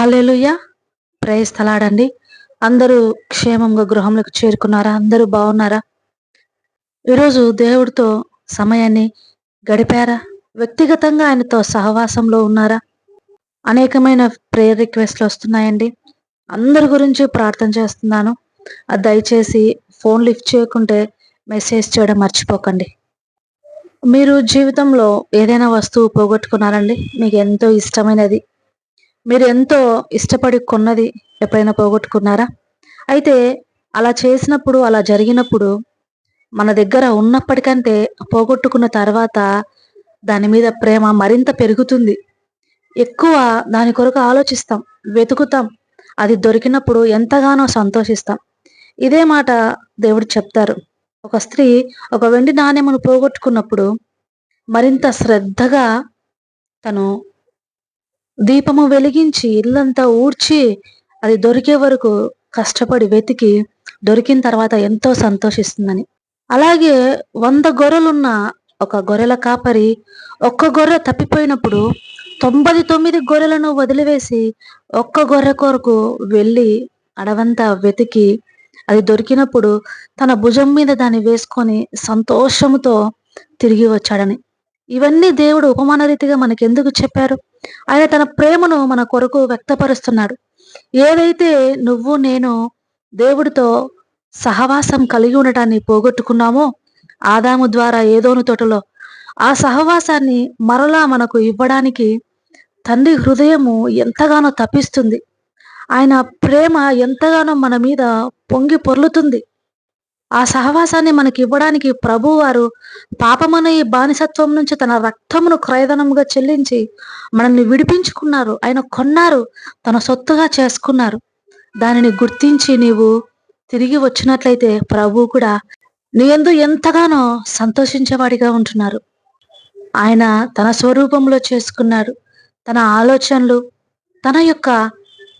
Hello లూయ అందరూ క్షేమంగా గృహంలోకి చేరుకున్నారా? అందరూ బాగున్నారా? ఈరోజు దేవుడితో సమయాన్ని గడిపారా? వ్యక్తిగతంగా ఆయనతో సహవాసంలో ఉన్నారా? అనేకమైన ప్రేయర్ రిక్వెస్ట్లు వస్తున్నాయండి. అందరి గురించి ప్రార్థన చేస్తున్నాను. అది దయచేసి ఫోన్ లిఫ్ట్ చేయకుంటే మెసేజ్ చేయడం మర్చిపోకండి. మీరు జీవితంలో ఏదైనా వస్తువు పోగొట్టుకున్నారండి? మీకు ఎంతో ఇష్టమైనది. మీరు ఎంతో ఇష్టపడి కొన్నది ఎప్పుడైనా పోగొట్టుకున్నారా? అయితే అలా చేసినప్పుడు అలా జరిగినప్పుడు మన దగ్గర ఉన్నప్పటికంటే పోగొట్టుకున్న తర్వాత దాని మీద ప్రేమ మరింత పెరుగుతుంది. ఎక్కువ దాని కొరకు ఆలోచిస్తాం వెతుకుతాం. అది దొరికినప్పుడు ఎంతగానో సంతోషిస్తాం. ఇదే మాట దేవుడు చెప్తారు. ఒక స్త్రీ ఒక వెండి నాణ్యమును పోగొట్టుకున్నప్పుడు మరింత శ్రద్ధగా తను దీపము వెలిగించి ఇల్లంతా ఊడ్చి అది దొరికే వరకు కష్టపడి వెతికి దొరికిన తర్వాత ఎంతో సంతోషిస్తుందని. అలాగే వంద గొర్రెలున్న ఒక గొర్రెల కాపరి ఒక్క గొర్రె తప్పిపోయినప్పుడు తొంభై తొమ్మిది గొర్రెలను వదిలివేసి ఒక్క గొర్రె కొరకు వెళ్ళి అడవంతా వెతికి అది దొరికినప్పుడు తన భుజం మీద దాన్ని వేసుకొని సంతోషముతో తిరిగి వచ్చాడని. ఇవన్నీ దేవుడు ఉపమాన రీతిగా మనకెందుకు చెప్పారు? ఆయన తన ప్రేమను మన కొరకు వ్యక్తపరుస్తున్నాడు. ఏదైతే నువ్వు నేను దేవుడితో సహవాసం కలిగి ఉండటాన్ని పోగొట్టుకున్నామో ఆదాము ద్వారా ఏదోను తోటలో ఆ సహవాసాన్ని మరలా మనకు ఇవ్వడానికి తండ్రి హృదయము ఎంతగానో తప్పిస్తుంది. ఆయన ప్రేమ ఎంతగానో మన మీద పొంగి పొర్లుతుంది. ఆ సహవాసాన్ని మనకి ఇవ్వడానికి ప్రభు వారు పాపమనే ఈ బానిసత్వం నుంచి తన రక్తమును క్రయధనముగా చెల్లించి మనల్ని విడిపించుకున్నారు. ఆయన కొన్నారు తన సొత్తుగా చేసుకున్నారు. దానిని గుర్తించి నీవు తిరిగి వచ్చినట్లయితే ప్రభు కూడా నీ ఎందు ఎంతగానో సంతోషించేవాడిగా ఉంటున్నారు. ఆయన తన స్వరూపంలో చేసుకున్నాడు తన ఆలోచనలు తన యొక్క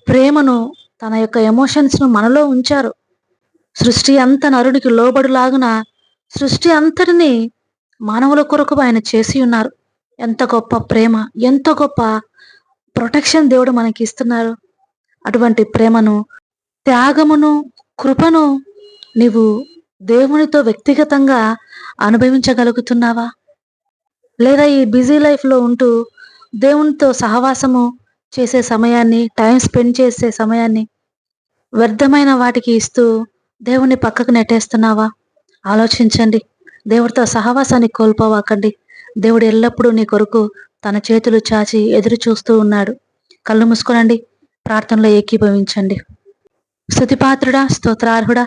ప్రేమను తన యొక్క ఎమోషన్స్ను మనలో ఉంచారు. సృష్టి అంత నరుడికి లోబడులాగున సృష్టి అంతటిని మానవుల కొరకు ఆయన చేసి ఉన్నారు. ఎంత గొప్ప ప్రేమ ఎంత గొప్ప ప్రొటెక్షన్ దేవుడు మనకి ఇస్తున్నారు. అటువంటి ప్రేమను త్యాగమును కృపను నీవు దేవునితో వ్యక్తిగతంగా అనుభవించగలుగుతున్నావా? లేదా ఈ బిజీ లైఫ్లో ఉంటూ దేవునితో సహవాసము చేసే సమయాన్ని టైం స్పెండ్ చేసే సమయాన్ని వ్యర్థమైన వాటికి ఇస్తూ దేవుణ్ణి పక్కకు నెట్టేస్తున్నావా? ఆలోచించండి. దేవుడితో సహవాసాన్ని కోల్పోవాకండి. దేవుడు ఎల్లప్పుడూ నీ కొరకు తన చేతులు చాచి ఎదురు చూస్తూ ఉన్నాడు. కళ్ళు మూసుకోనండి. ప్రార్థనలో ఏకీభవించండి. స్థుతిపాత్రుడా స్తోత్రార్హుడా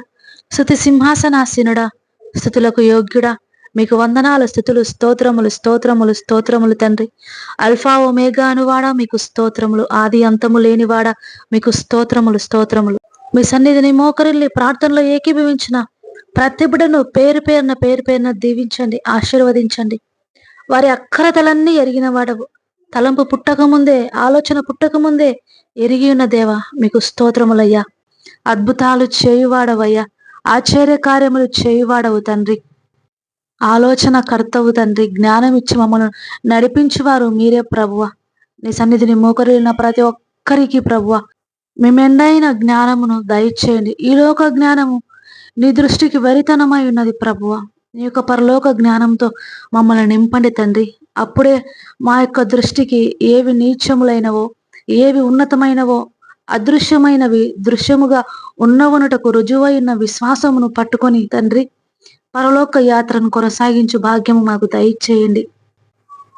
స్థుతి సింహాసనాసీనుడా స్థుతులకు యోగ్యుడా. మీకు వందనాలు స్థుతులు స్తోత్రములు స్తోత్రములు స్తోత్రములు తండ్రి. అల్ఫా ఒమేగా అనువాడా? మీకు స్తోత్రములు ఆది అంతము లేనివాడా? మీకు స్తోత్రములు స్తోత్రములు. మీ సన్నిధిని మోకరిల్లి ప్రార్థనలో ఏకీభవించిన ప్రతి బిడ్డను పేరు పేరున పేరు పేరున దీవించండి ఆశీర్వదించండి. వారి అక్కరతలన్నీ ఎరిగిన వాడవు. తలంపు పుట్టకముందే ఆలోచన పుట్టక ముందే ఎరిగి ఉన్న దేవా మీకు స్తోత్రములయ్యా. అద్భుతాలు చేయువాడవయ్యా. ఆశ్చర్య కార్యములు చేయువాడవు తండ్రి. ఆలోచన కర్తవు తండ్రి. జ్ఞానం ఇచ్చి మమ్మల్ని నడిపించేవారు మీరే ప్రభువ. నీ సన్నిధిని మోకరిల్లిన ప్రతి ఒక్కరికి ప్రభువ. మేమెండైన జ్ఞానమును దయచేయండి. ఈ లోక జ్ఞానము నీ దృష్టికి వరితనమై ఉన్నది ప్రభువ. నీ యొక్క పరలోక జ్ఞానంతో మమ్మల్ని నింపండి తండ్రి. అప్పుడే మా యొక్క దృష్టికి ఏవి నీచములైనవో ఏవి ఉన్నతమైనవో అదృశ్యమైనవి దృశ్యముగా ఉన్నవనుటకు రుజువైన విశ్వాసమును పట్టుకొని తండ్రి పరలోక యాత్రను కొనసాగించు భాగ్యము మాకు దయచేయండి.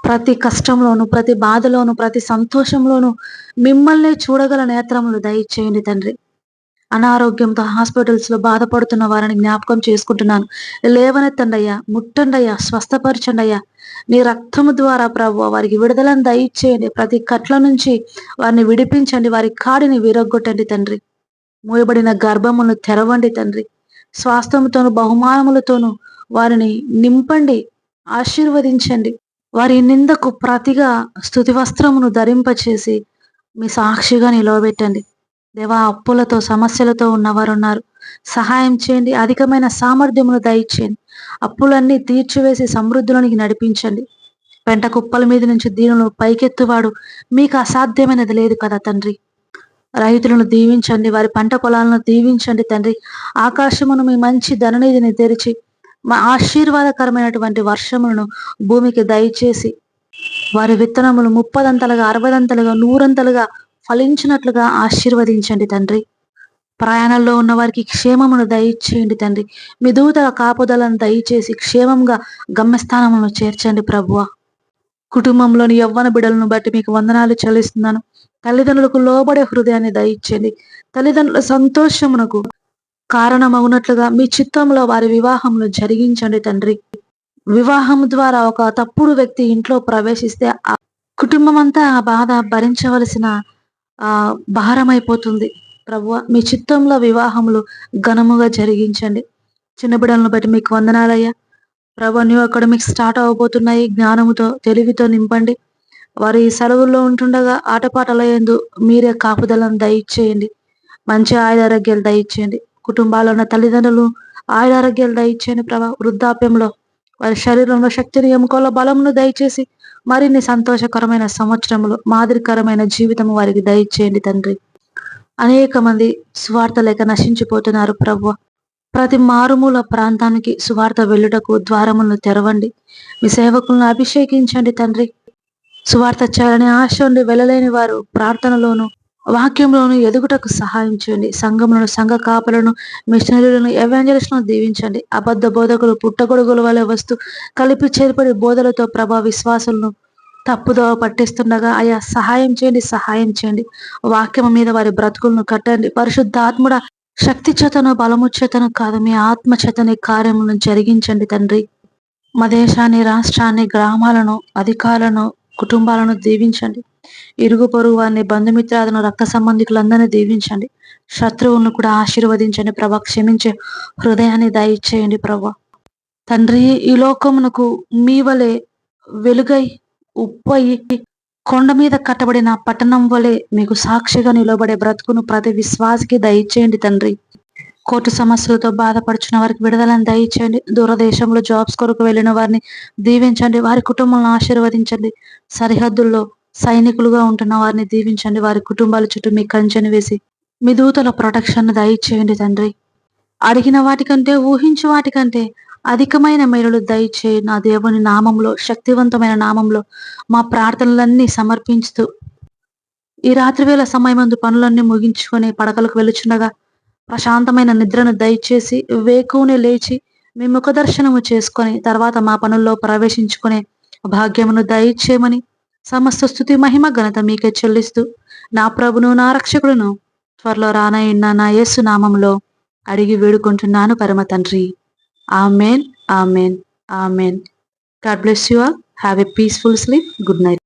ప్రతి కష్టంలోను ప్రతి బాధలోను ప్రతి సంతోషంలోను మిమ్మల్ని చూడగల నేత్రములు దయచేయండి తండ్రి. అనారోగ్యంతో హాస్పిటల్స్లో బాధపడుతున్న వారిని జ్ఞాపకం చేసుకుంటున్నాను. లేవనెత్తండి అయ్యా ముట్టండి అయ్యా స్వస్థపరచండి అయ్యా నీ రక్తము ద్వారా ప్రభు వారికి విడుదలను దయచేయండి. ప్రతి కట్ల నుంచి వారిని విడిపించండి. వారి కాడిని విరగ్గొట్టండి తండ్రి. మూయబడిన గర్భమును తెరవండి తండ్రి. స్వాస్థముతోను బహుమానములతోనూ వారిని నింపండి. ఆశీర్వదించండి. వారి నిందకు ప్రతిగా స్థుతి వస్త్రమును ధరింపచేసి మీ సాక్షిగా నిలవబెట్టండి. దేవా అప్పులతో సమస్యలతో ఉన్నవారు ఉన్నారు సహాయం చేయండి. అధికమైన సామర్థ్యమును దయచేయండి. అప్పులన్నీ తీర్చివేసి సమృద్ధిలోనికి నడిపించండి. పెంట కుప్పల మీద నుంచి దీనులను పైకెత్తువాడు మీకు అసాధ్యమైనది లేదు కదా తండ్రి. రైతులను దీవించండి. వారి పంట పొలాలను దీవించండి తండ్రి. ఆకాశమును మీ మంచి ధననిధిని తెరిచి మా ఆశీర్వాదకరమైనటువంటి వర్షములను భూమికి దయచేసి వారి విత్తనములు ముప్పదంతలుగా అరవదంతలుగా నూరంతలుగా ఫలించినట్లుగా ఆశీర్వదించండి తండ్రి. ప్రయాణంలో ఉన్న వారికి క్షేమమును దయచేయండి తండ్రి. మీ దూతల కాపుదలను దయచేసి క్షేమంగా గమ్యస్థానమును చేర్చండి ప్రభువ. కుటుంబంలోని యవ్వన బిడలను బట్టి మీకు వందనాలు చెల్లిస్తున్నాను. తల్లిదండ్రులకు లోబడే హృదయాన్ని దయచేయండి. తల్లిదండ్రుల సంతోషమునకు కారణమవునట్లుగా మీ చిత్తంలో వారి వివాహమును జరిగించండి తండ్రి. వివాహం ద్వారా ఒక తప్పుడు వ్యక్తి ఇంట్లో ప్రవేశిస్తే ఆ కుటుంబం అంతా ఆ బాధ భరించవలసిన ఆ భారమైపోతుంది. ప్రభు మీ చిత్తంలో వివాహములు ఘనముగా జరిగించండి. చిన్న బిడ్డలను బట్టి మీకు వందనాలయ్యా. ప్రభు న్యూ అకాడమిక్స్ స్టార్ట్ అవ్వబోతున్నాయి జ్ఞానముతో తెలివితో నింపండి. వారి సెలవుల్లో ఉంటుండగా ఆటపాటల ఎందు మీరే కాపుదలను దయచేయండి. మంచి ఆయుధారోగ్యాలు దయచేయండి. కుటుంబాల్లో ఉన్న తల్లిదండ్రులు ఆయుధారోగ్యాలు దయచేయని ప్రభా వృద్ధాప్యంలో వారి శరీరంలో శక్తిని ఎముకల బలమును దయచేసి మరిన్ని సంతోషకరమైన సంవత్సరములు మాదిరికరమైన జీవితం వారికి దయచేయండి తండ్రి. అనేక మంది సువార్త లేక నశించిపోతున్నారు ప్రభు. ప్రతి మారుమూల ప్రాంతానికి సువార్త వెళ్ళుటకు ద్వారములను తెరవండి. మీ సేవకులను అభిషేకించండి తండ్రి. సువార్త చేయాలని ఆశ ఉండి వెళ్ళలేని వారు ప్రార్థనలోను వాక్యంలోను ఎదుగుటకు సహాయం చేయండి. సంఘములను సంఘ కాపలను మిషనరీలను ఎవాంజలిస్టులను దీవించండి. అబద్ధ బోధకులు పుట్టగొడుగుల వలె వస్తూ కలిపి చేరిపడి బోధలతో ప్రభా విశ్వాసులను తప్పుదో పట్టిస్తుండగా అయా సహాయం చేయండి సహాయం చేయండి. వాక్యం మీద వారి బ్రతుకులను కట్టండి. పరిశుద్ధాత్ముడ శక్తి చేతను బలము చేతను కాదు మీ ఆత్మ చేతని కార్యములను జరిగించండి తండ్రి. మా దేశాన్ని రాష్ట్రాన్ని గ్రామాలను అధికారులను కుటుంబాలను దీవించండి. ఇరుగు పొరుగు వారిని బంధుమిత్రాలను రక్త సంబంధికులందరినీ దీవించండి. శత్రువులను కూడా ఆశీర్వదించండి ప్రభా. క్షమించే హృదయాన్ని దయచేయండి ప్రభా. తండ్రి ఈ లోకమునకు మీ వలె వెలుగై ఉప్పయి కొండ మీద కట్టబడిన పట్టణం వలె మీకు సాక్షిగా నిలబడే బ్రతుకును ప్రతి విశ్వాసకి దయచేయండి తండ్రి. కోర్టు సమస్యలతో బాధపడుచున్న వారికి విడుదలను దయచేయండి. దూరదేశంలో జాబ్స్ కొరకు వెళ్ళిన వారిని దీవించండి. వారి కుటుంబాలను ఆశీర్వదించండి. సరిహద్దుల్లో సైనికులుగా ఉంటున్న వారిని దీవించండి. వారి కుటుంబాల చుట్టూ మీ కంచెను వేసి మీ దూతల ప్రొటెక్షన్ దయచేయండి తండ్రి. అడిగిన వాటికంటే ఊహించు వాటికంటే అధికమైన మేలులు దయచేయి నా దేవుని నామంలో శక్తివంతమైన నామంలో మా ప్రార్థనలన్నీ సమర్పించుతూ ఈ రాత్రివేళ సమయమందు పనులన్నీ ముగించుకొని పడకలకు వెలుచుండగా ప్రశాంతమైన నిద్రను దయచేసి వేకునే లేచి మీ ముఖదర్శనము చేసుకొని తర్వాత మా పనుల్లో ప్రవేశించుకునే భాగ్యమును దయచేయమని సమస్త స్థుతి మహిమ ఘనత మీకే చెల్లిస్తూ నా ప్రభును నా రక్షకుడును త్వరలో రానయ్యున్న నా యేసు నామంలో అడిగి వేడుకుంటున్నాను పరమ తండ్రి. Amen amen amen. God bless you all. Have a peaceful sleep. Good night.